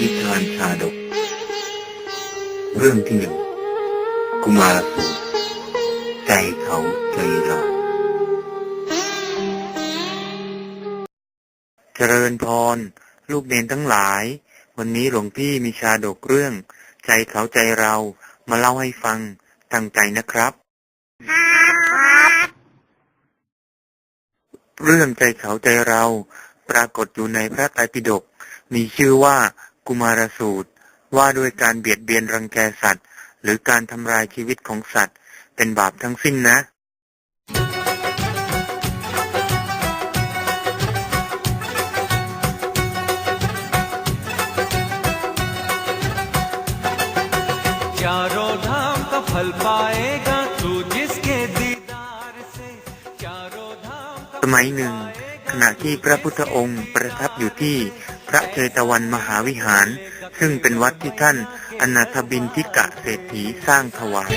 นิทานชาดก เรื่องที่หนึ่งกุมารสูตรใจเขาใจเราเจริญพร ลูกเนนทั้งหลาย วันนี้หลวงพี่มีชาดกเรื่อง ใจเขาใจเรามาเล่าให้ฟังตั้งใจนะครับเรื่องใจเขาใจเราปรากฏอยู่ในพระไตรปิฎกมีชื่อว่า กุมารสูตร ว่าด้วยการเบียดเบียนรังแกสัตว์ หรือการทำลายชีวิตของสัตว์ เป็นบาปทั้งสิ้นนะสมัยหนึ่ง ขณะที่พระพุทธองค์ประทับอยู่ที่พระเจตวันมหาวิหาร ซึ่งเป็นวัดที่ท่านอนาถบินทิกะเศรษฐีสร้างถวาย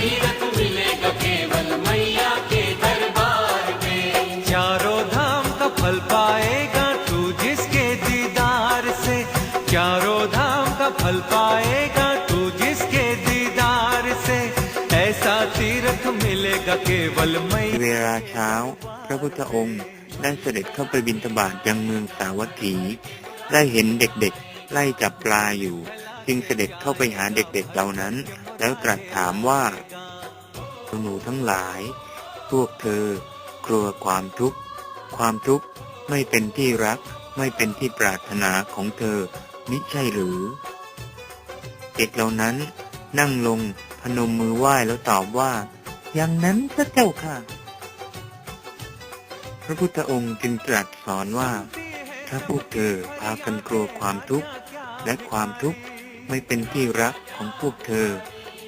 เวลาเช้า พระพุทธองค์ ได้เสด็จเข้าไปบิณฑบาตยังเมืองสาวัตถี ได้เห็นเด็กๆ ไล่จับปลาอยู่ จึงเสด็จเข้าไปหาเด็กๆเหล่านั้น แล้วตรัสถามว่าหนูทั้งหลาย พวกเธอกลัวความทุกข์ ความทุกข์ไม่เป็นที่รัก ไม่เป็นที่ปรารถนาของเธอมิใช่หรือ เด็กเหล่านั้นนั่งลงพนมมือไหว้แล้วตอบว่า อย่างนั้นพระเจ้าค่ะ พระพุทธองค์จึงตรัสสอนว่า ถ้าพวกเธอพากันกลัวความทุกข์ และความทุกข์ไม่เป็นที่รักของพวกเธอ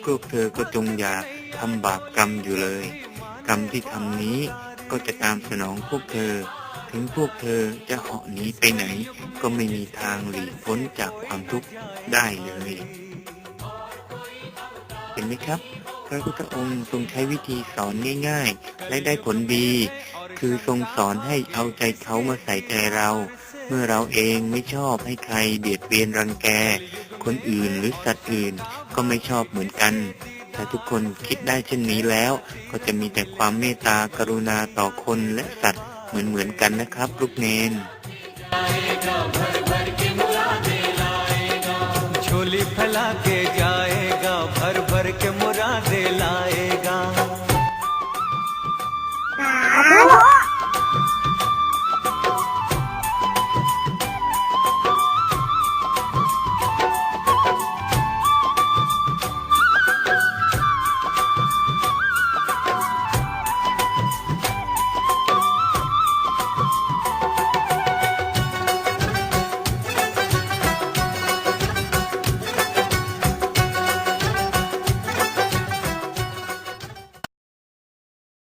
พวกเธอก็จงอย่าทำบาปกรรมอยู่เลย กรรมที่ทำนี้ก็จะตามสนองพวกเธอ ถึงพวกเธอจะเหาะหนีไปไหน ก็ไม่มีทางหลีกพ้นจากความทุกข์ได้เลย เห็นไหมครับ พระพุทธองค์ทรงใช้วิธีสอนง่าย ๆ และได้ผลดี คือทรงสอนให้เอาใจเขามาใส่ใจเรา เมื่อเราเองไม่ชอบให้ใครเบียดเบียนรังแก คนอื่นหรือสัตว์อื่นก็ไม่ชอบเหมือนกัน ถ้าทุกคนคิดได้เช่นนี้แล้ว ก็จะมีแต่ความเมตตากรุณาต่อคนและสัตว์เหมือนเหมือนกันนะครับ ลูกเนน झोली फैला के